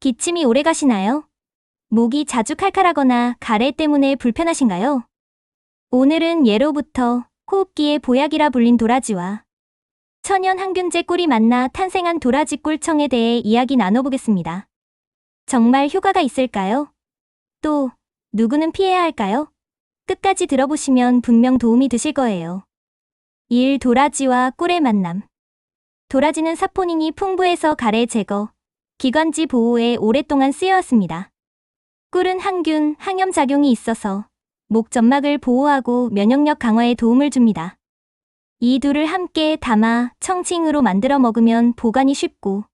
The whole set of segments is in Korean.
기침이 오래 가시나요? 목이 자주 칼칼하거나 가래 때문에 불편하신가요? 오늘은 예로부터 호흡기의 보약이라 불린 도라지와 천연 항균제 꿀이 만나 탄생한 도라지 꿀청에 대해 이야기 나눠보겠습니다. 정말 효과가 있을까요? 또, 누구는 피해야 할까요? 끝까지 들어보시면 분명 도움이 되실 거예요. 1. 도라지와 꿀의 만남. 도라지는 사포닌이 풍부해서 가래 제거, 기관지 보호에 오랫동안 쓰여왔습니다. 꿀은 항균, 항염 작용이 있어서 목 점막을 보호하고 면역력 강화에 도움을 줍니다. 이 둘을 함께 담아 청칭으로 만들어 먹으면 보관이 쉽고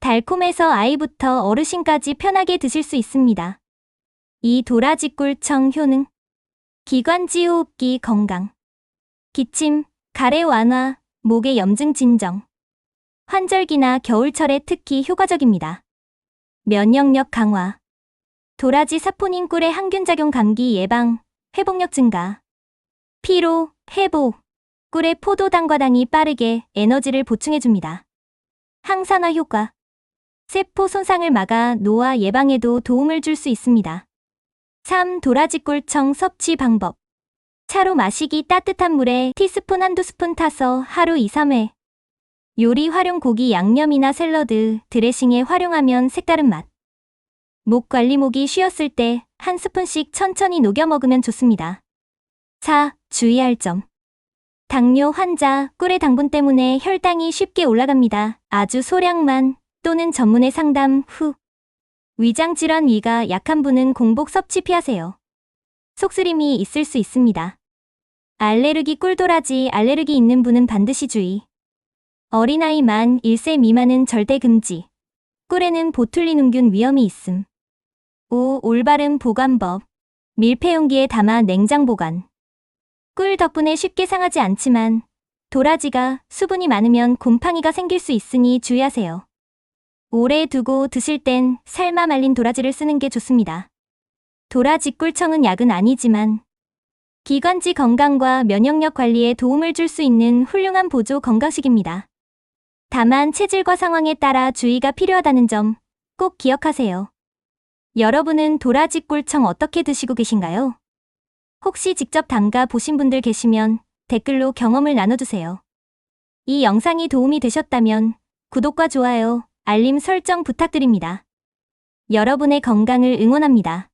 달콤해서 아이부터 어르신까지 편하게 드실 수 있습니다. 이 도라지꿀 청 효능 기관지 호흡기 건강 기침, 가래 완화, 목의 염증 진정 환절기나 겨울철에 특히 효과적입니다. 면역력 강화 도라지 사포닌 꿀의 항균작용 감기 예방, 회복력 증가 피로, 회복 꿀의 포도당과 당이 빠르게 에너지를 보충해줍니다. 항산화 효과 세포 손상을 막아 노화 예방에도 도움을 줄 수 있습니다. 3. 도라지꿀청 섭취 방법 차로 마시기 따뜻한 물에 티스푼 한두 스푼 타서 하루 2, 3회 요리 활용 고기 양념이나 샐러드, 드레싱에 활용하면 색다른 맛 목 관리 목이 쉬었을 때 한 스푼씩 천천히 녹여 먹으면 좋습니다. 4. 주의할 점 당뇨 환자 꿀의 당분 때문에 혈당이 쉽게 올라갑니다. 아주 소량만 또는 전문의 상담 후 위장 질환 위가 약한 분은 공복 섭취 피하세요. 속쓰림이 있을 수 있습니다. 알레르기 꿀도라지 알레르기 있는 분은 반드시 주의. 어린아이 만 1세 미만은 절대 금지. 꿀에는 보툴리눔균 위험이 있음. 5. 올바른 보관법. 밀폐 용기에 담아 냉장 보관. 꿀 덕분에 쉽게 상하지 않지만 도라지가 수분이 많으면 곰팡이가 생길 수 있으니 주의하세요. 오래 두고 드실 땐 삶아 말린 도라지를 쓰는 게 좋습니다. 도라지 꿀청은 약은 아니지만 기관지 건강과 면역력 관리에 도움을 줄 수 있는 훌륭한 보조 건강식입니다. 다만 체질과 상황에 따라 주의가 필요하다는 점 꼭 기억하세요. 여러분은 도라지 꿀청 어떻게 드시고 계신가요? 혹시 직접 담가 보신 분들 계시면 댓글로 경험을 나눠주세요. 이 영상이 도움이 되셨다면 구독과 좋아요, 알림 설정 부탁드립니다. 여러분의 건강을 응원합니다.